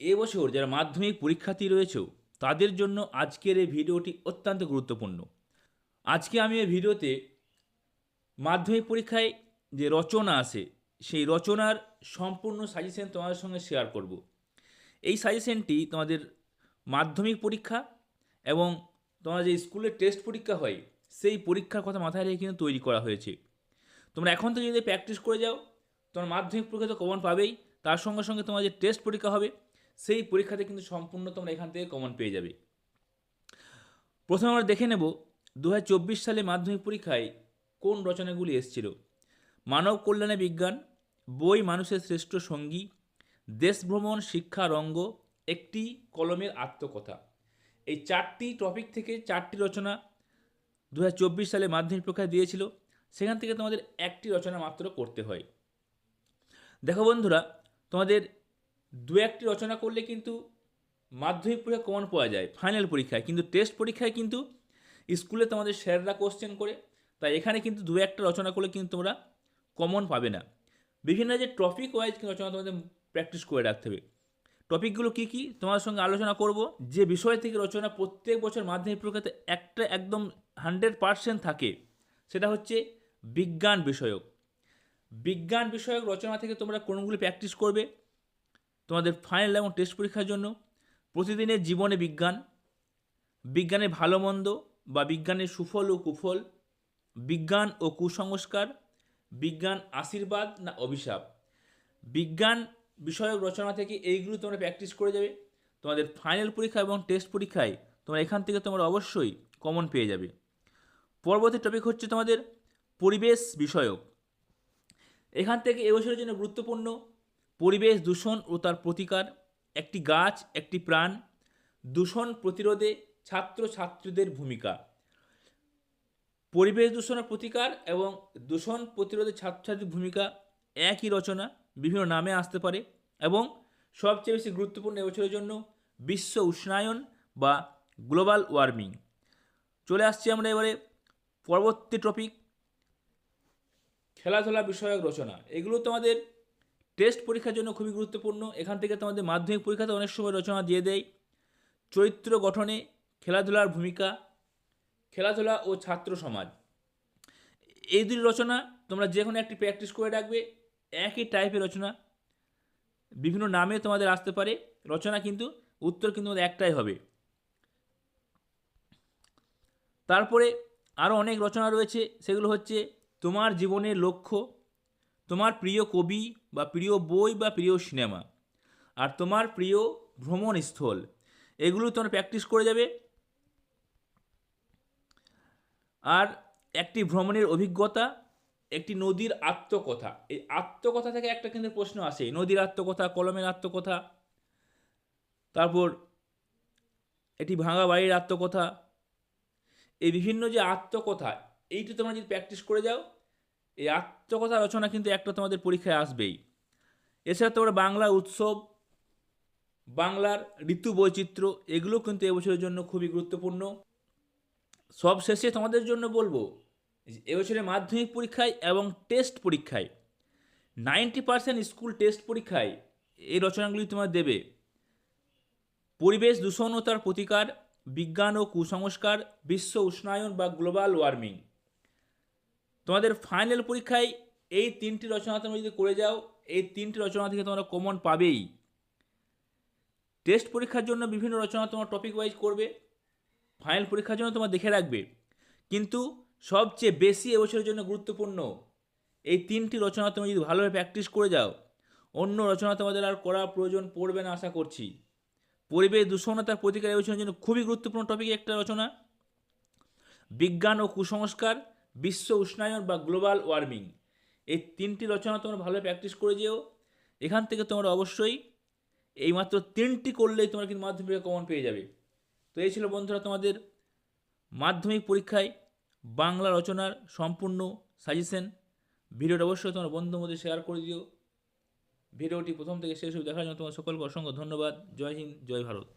এবছর যারা মাধ্যমিক পরীক্ষার্থী রয়েছে তাদের জন্য আজকের এই ভিডিওটি অত্যন্ত গুরুত্বপূর্ণ। আজকে আমি এই ভিডিওতে মাধ্যমিক পরীক্ষায় যে রচনা আসে সেই রচনার সম্পূর্ণ সাজেশন তোমাদের সঙ্গে শেয়ার করব। এই সাজেশনটি তোমাদের মাধ্যমিক পরীক্ষা এবং তোমার যে স্কুলের টেস্ট পরীক্ষা হয়, সেই পরীক্ষার কথা মাথায় রেখে কিন্তু তৈরি করা হয়েছে। তোমরা এখন থেকে যদি প্র্যাকটিস করে যাও, তোমার মাধ্যমিক পরীক্ষা তো কমন পাবেই, তার সঙ্গে সঙ্গে তোমার যে টেস্ট পরীক্ষা হবে সেই পরীক্ষাতে কিন্তু সম্পূর্ণ তোমরা এখান থেকে কমন পেয়ে যাবে। প্রথমে আমরা দেখে নেব দু হাজার চব্বিশ সালে মাধ্যমিক পরীক্ষায় কোন রচনাগুলি এসেছিল। মানব কল্যাণে বিজ্ঞান, বই মানুষের শ্রেষ্ঠ সঙ্গী, দেশ ভ্রমণ, শিক্ষা, রঙ্গ, একটি কলমের আত্মকথা। এই চারটি টপিক থেকে চারটি রচনা দু হাজার চব্বিশ সালে মাধ্যমিক পরীক্ষা দিয়েছিল। সেখান থেকে তোমাদের একটি রচনা মাত্র করতে হয়। দেখো বন্ধুরা, তোমাদের দু একটি রচনা করলে কিন্তু মাধ্যমিক পরীক্ষা কমন পাওয়া যায় ফাইনাল পরীক্ষায়। কিন্তু টেস্ট পরীক্ষায় কিন্তু স্কুলে তোমাদের স্যাররা কোশ্চেন করে, তাই এখানে কিন্তু দু একটা রচনা করলে কিন্তু তোমরা কমন পাবে না। বিভিন্ন যে টপিক ওয়াইজ রচনা তোমাদের প্র্যাকটিস করে রাখতে হবে। টপিকগুলো কী কী? তোমার সঙ্গে আলোচনা করব। যে বিষয় থেকে রচনা প্রত্যেক বছর মাধ্যমিক পরীক্ষাতে একটা একদম হান্ড্রেড পারসেন্ট থাকে, সেটা হচ্ছে বিজ্ঞান বিষয়ক। বিজ্ঞান বিষয়ক রচনা থেকে তোমরা কোনগুলি প্র্যাকটিস করবে? তোমাদের ফাইনাল এবং টেস্ট পরীক্ষার জন্য প্রতিদিনের জীবনে বিজ্ঞান, বিজ্ঞানের ভালো মন্দ বা বিজ্ঞানের সুফল ও কুফল, বিজ্ঞান ও কুসংস্কার, বিজ্ঞান আশীর্বাদ না অভিশাপ? বিজ্ঞান বিষয়ক রচনা থেকে এইগুলো তোমরা প্র্যাকটিস করে যাবে। তোমাদের ফাইনাল পরীক্ষা এবং টেস্ট পরীক্ষায় তোমরা এখান থেকে তোমরা অবশ্যই কমন পেয়ে যাবে। পরবর্তী টপিক হচ্ছে তোমাদের পরিবেশ বিষয়ক। এখান থেকে এবছরের জন্য গুরুত্বপূর্ণ পরিবেশ দূষণ ও তার প্রতিকার, একটি গাছ, একটি প্রাণ, দূষণ প্রতিরোধে ছাত্র ছাত্রীদের ভূমিকা। পরিবেশ দূষণের প্রতিকার এবং দূষণ প্রতিরোধে ছাত্রছাত্রীর ভূমিকা একই রচনা, বিভিন্ন নামে আসতে পারে এবং সবচেয়ে বেশি গুরুত্বপূর্ণ এবছরের জন্য বিশ্ব উষ্ণায়ন বা গ্লোবাল ওয়ার্মিং। চলে আসছি আমরা এবারে পরবর্তী টপিক খেলাধুলা বিষয়ক রচনা। এগুলো তোমাদের টেস্ট পরীক্ষার জন্য খুবই গুরুত্বপূর্ণ। এখান থেকে তোমাদের মাধ্যমিক পরীক্ষাতে অনেক সময় রচনা দিয়ে দেয় চরিত্র গঠনে খেলাধুলার ভূমিকা, খেলাধুলা ও ছাত্র সমাজ। এই দুটি রচনা তোমরা যে কোনো একটি প্র্যাকটিস করে রাখবে, একই টাইপের রচনা। বিভিন্ন নামে তোমাদের আসতে পারে। রচনা কিন্তু, উত্তর কিন্তু একটাই হবে। তারপরে আরও অনেক রচনা রয়েছে। সেগুলো হচ্ছে তোমার জীবনের লক্ষ্য তোমার প্রিয় কবি বা প্রিয় বই বা প্রিয় সিনেমা আর তোমার প্রিয় ভ্রমণ স্থল এগুলো তোমরা প্র্যাকটিস করে যাবে। আর একটি ভ্রমণের অভিজ্ঞতা, একটি নদীর আত্মকথা, এই আত্মকথা থেকে একটা কিন্তু প্রশ্ন আসে, নদীর আত্মকথা, কলমের আত্মকথা, তারপর একটি ভাঙা বাড়ির আত্মকথা, এই বিভিন্ন যে আত্মকথা, এইটা তোমরা যদি প্র্যাকটিস করে যাও এই আত্মকথা রচনা কিন্তু একটা তোমাদের পরীক্ষায় আসবেই। এছাড়া তোমরা বাংলা উৎসব, বাংলার ঋতু বৈচিত্র্য, এগুলো কিন্তু এবছরের জন্য খুবই গুরুত্বপূর্ণ। সব শেষে তোমাদের জন্য বলব এবছরের মাধ্যমিক পরীক্ষায় এবং টেস্ট পরীক্ষায়, নাইনটি পার্সেন্ট স্কুল টেস্ট পরীক্ষায় এই রচনাগুলি তোমার দেবে। পরিবেশ দূষণ ও তার প্রতিকার, বিজ্ঞান ও কুসংস্কার, বিশ্ব উষ্ণায়ন বা গ্লোবাল ওয়ার্মিং। তোমাদের ফাইনাল পরীক্ষায় এই তিনটি রচনা তোমরা যদি করে যাও, এই তিনটি রচনা থেকে তোমরা কমন পাবেই। টেস্ট পরীক্ষার জন্য বিভিন্ন রচনা তোমার টপিক ওয়াইজ করবে ফাইনাল পরীক্ষার জন্য তোমার দেখে রাখবে। কিন্তু সবচেয়ে বেশি এবছরের জন্য গুরুত্বপূর্ণ, এই তিনটি রচনা তুমি যদি ভালোভাবে প্র্যাকটিস করে যাও, অন্য রচনা তোমাদের আর করার প্রয়োজন পড়বে না আশা করছি। পরিবেশ দূষণতার প্রতিকার এবছরের জন্য খুবই গুরুত্বপূর্ণ টপিক একটা রচনা। বিজ্ঞান ও কুসংস্কার বিশ্ব উষ্ণায়ন বা গ্লোবাল ওয়ার্মিং। এই তিনটি রচনা তোমরা ভালো প্র্যাকটিস করে যেও। এখান থেকে তোমরা অবশ্যই এইমাত্র তিনটি করলেই তোমরা কিন্তু মাধ্যমিক কমন পেয়ে যাবে। তো এই ছিল বন্ধুরা তোমাদের মাধ্যমিক পরীক্ষায় বাংলা রচনার সম্পূর্ণ সাজেশন ভিডিওটা অবশ্যই তোমার বন্ধুর মধ্যে শেয়ার করে দিও। ভিডিওটি প্রথম থেকে শেষ অবধি দেখার জন্য তোমার সকলকে অসংখ্য ধন্যবাদ। জয় হিন্দ, জয় ভারত।